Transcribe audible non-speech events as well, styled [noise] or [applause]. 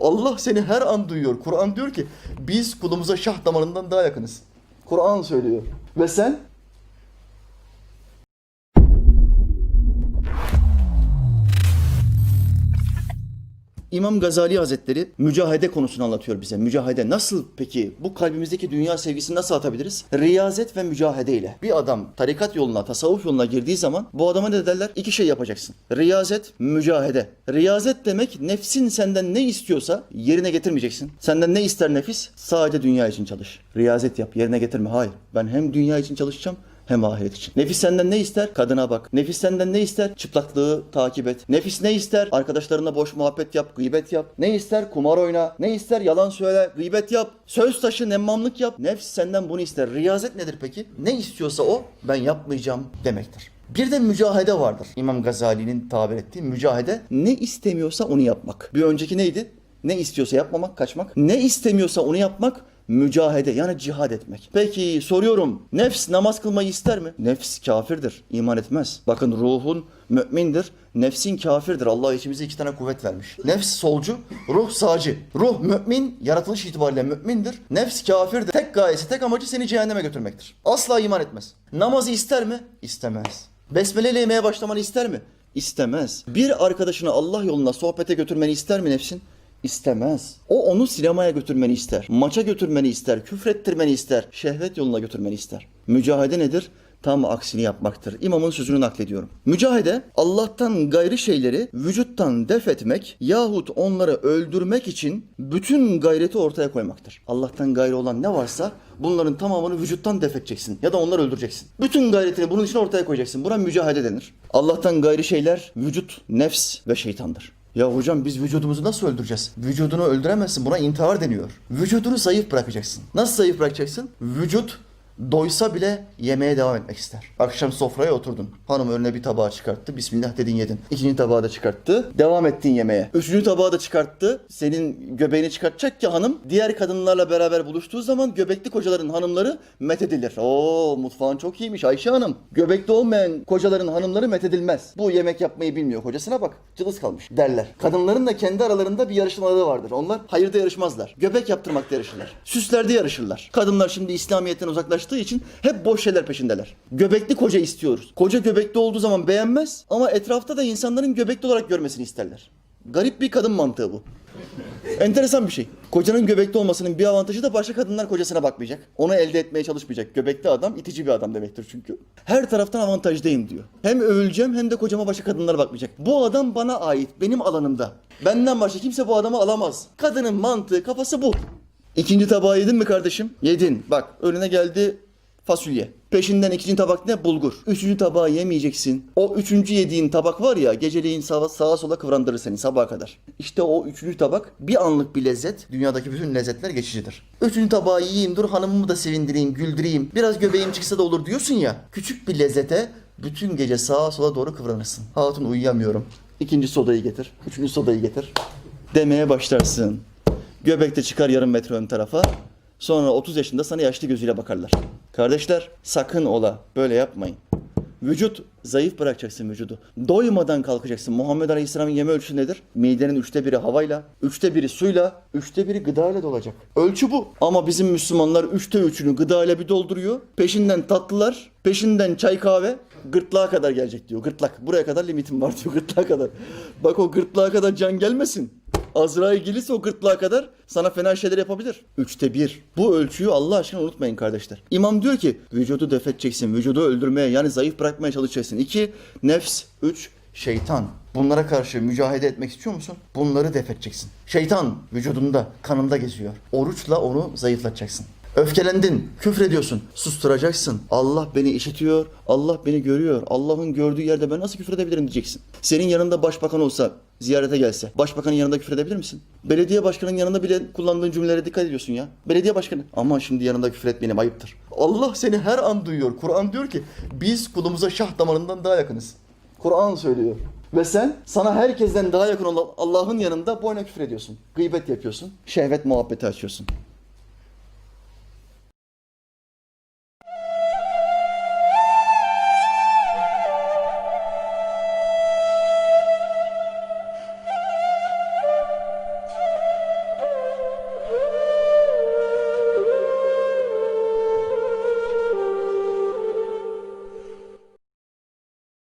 Allah seni her an duyuyor. Kur'an diyor ki biz kulumuza şah damarından daha yakınız. Kur'an söylüyor. Ve sen İmam Gazali Hazretleri mücahede konusunu anlatıyor bize. Mücahede nasıl peki bu kalbimizdeki dünya sevgisini nasıl atabiliriz? Riyazet ve mücahede ile. Bir adam tarikat yoluna, tasavvuf yoluna girdiği zaman bu adama ne derler? İki şey yapacaksın. Riyazet, mücahede. Riyazet demek nefsin senden ne istiyorsa yerine getirmeyeceksin. Senden ne ister nefis? Sadece dünya için çalış. Riyazet yap, yerine getirme. Hayır. Ben hem dünya için çalışacağım hem ahiret için. Nefis senden ne ister? Kadına bak. Nefis senden ne ister? Çıplaklığı takip et. Nefis ne ister? Arkadaşlarına boş muhabbet yap, gıybet yap. Ne ister? Kumar oyna. Ne ister? Yalan söyle, gıybet yap. Söz taşı, nemmamlık yap. Nefs senden bunu ister. Riyazet nedir peki? Ne istiyorsa o ben yapmayacağım demektir. Bir de mücahede vardır. İmam Gazali'nin tabir ettiği mücahede ne istemiyorsa onu yapmak. Bir önceki neydi? Ne istiyorsa yapmamak, kaçmak. Ne istemiyorsa onu yapmak, mücahede yani cihad etmek. Peki soruyorum. Nefs namaz kılmayı ister mi? Nefs kafirdir. iman etmez. Bakın ruhun mümindir. Nefsin kafirdir. Allah içimize iki tane kuvvet vermiş. Nefs solcu, ruh sağcı. Ruh mümin, yaratılış itibariyle mümindir. Nefs kafirdir. Tek gayesi, tek amacı seni cehenneme götürmektir. Asla iman etmez. Namazı ister mi? İstemez. Besmele yemeye başlamanı ister mi? İstemez. Bir arkadaşını Allah yoluna sohbete götürmeni ister mi nefsin? İstemez. O onu sinemaya götürmeni ister. Maça götürmeni ister. Küfrettirmeni ister. Şehvet yoluna götürmeni ister. Mücahede nedir? Tam aksini yapmaktır. İmamın sözünü naklediyorum. Mücahede Allah'tan gayrı şeyleri vücuttan def etmek yahut onları öldürmek için bütün gayreti ortaya koymaktır. Allah'tan gayrı olan ne varsa bunların tamamını vücuttan def edeceksin ya da onları öldüreceksin. Bütün gayretini bunun için ortaya koyacaksın. Buna mücahede denir. Allah'tan gayrı şeyler vücut, nefs ve şeytandır. Ya hocam biz vücudumuzu nasıl öldüreceğiz? Vücudunu öldüremezsin. Buna intihar deniyor. Vücudunu zayıf bırakacaksın. Nasıl zayıf bırakacaksın? Vücut doysa bile yemeye devam etmek ister. Akşam sofraya oturdun. Hanım önüne bir tabağı çıkarttı. Bismillah dedin yedin. İkinci tabağı da çıkarttı. Devam ettin yemeğe. Üçüncü tabağı da çıkarttı. Senin göbeğini çıkartacak ki hanım diğer kadınlarla beraber buluştuğu zaman göbekli kocaların hanımları methedilir. Oo mutfağın çok iyiymiş Ayşe Hanım. Göbekli olmayan kocaların hanımları methedilmez. Bu yemek yapmayı bilmiyor. Kocasına bak cılız kalmış derler. Kadınların da kendi aralarında bir yarışmaları vardır. Onlar hayırda yarışmazlar. Göbek yaptırmakta yarışırlar. Süslerde yarışırlar. Kadınlar şimdi İslamiyet'ten uzaklaştığı için hep boş şeyler peşindeler. Göbekli koca istiyoruz. Koca göbekli olduğu zaman beğenmez ama etrafta da insanların göbekli olarak görmesini isterler. Garip bir kadın mantığı bu. Enteresan bir şey. Kocanın göbekli olmasının bir avantajı da başka kadınlar kocasına bakmayacak. Onu elde etmeye çalışmayacak. Göbekli adam itici bir adam demektir çünkü. Her taraftan avantajdayım diyor. Hem övüleceğim hem de kocama başka kadınlar bakmayacak. Bu adam bana ait, benim alanımda. Benden başka kimse bu adamı alamaz. Kadının mantığı, kafası bu. İkinci tabağı yedin mi kardeşim? Yedin. Bak önüne geldi fasulye. Peşinden ikinci tabak ne? Bulgur. Üçüncü tabağı yemeyeceksin. O üçüncü yediğin tabak var ya geceleyin sağa, sağa sola kıvrandırır seni sabaha kadar. İşte o üçüncü tabak bir anlık bir lezzet. Dünyadaki bütün lezzetler geçicidir. Üçüncü tabağı yiyeyim dur hanımımı da sevindireyim, güldüreyim. Biraz göbeğim çıksa da olur diyorsun ya. Küçük bir lezzete bütün gece sağa sola doğru kıvranırsın. Hatun uyuyamıyorum. İkinci sodayı getir. Üçüncü sodayı getir. Demeye başlarsın. Göbekte çıkar yarım metre ön tarafa. Sonra 30 yaşında sana yaşlı gözüyle bakarlar. Kardeşler sakın ola böyle yapmayın. Vücut zayıf bırakacaksın vücudu. Doymadan kalkacaksın. Muhammed Aleyhisselam'ın yeme ölçüsü nedir? Midenin üçte biri havayla, üçte biri suyla, üçte biri gıdayla dolacak. Ölçü bu. Ama bizim Müslümanlar üçte üçünü gıdayla bir dolduruyor. Peşinden tatlılar, peşinden çay kahve, gırtlağa kadar gelecek diyor. Gırtlak. Buraya kadar limitim var diyor [laughs] gırtlağa kadar. Bak o gırtlağa kadar can gelmesin. Azrail gelirse o gırtlağa kadar sana fena şeyler yapabilir. Üçte bir. Bu ölçüyü Allah aşkına unutmayın kardeşler. İmam diyor ki vücudu def edeceksin. Vücudu öldürmeye yani zayıf bırakmaya çalışacaksın. İki, nefs. Üç, şeytan. Bunlara karşı mücadele etmek istiyor musun? Bunları def edeceksin. Şeytan vücudunda, kanında geziyor. Oruçla onu zayıflatacaksın. Öfkelendin, küfrediyorsun. Susturacaksın. Allah beni işitiyor, Allah beni görüyor. Allah'ın gördüğü yerde ben nasıl küfredebilirim diyeceksin. Senin yanında başbakan olsa, ziyarete gelse, başbakanın yanında küfredebilir misin? Belediye başkanının yanında bile kullandığın cümlelere dikkat ediyorsun ya. Belediye başkanı. Ama şimdi yanında küfür etmeyelim ayıptır. Allah seni her an duyuyor. Kur'an diyor ki biz kulumuza şah damarından daha yakınız. Kur'an söylüyor. Ve sen sana herkesten daha yakın olan Allah'ın yanında boyuna küfür ediyorsun. Gıybet yapıyorsun. Şehvet muhabbeti açıyorsun.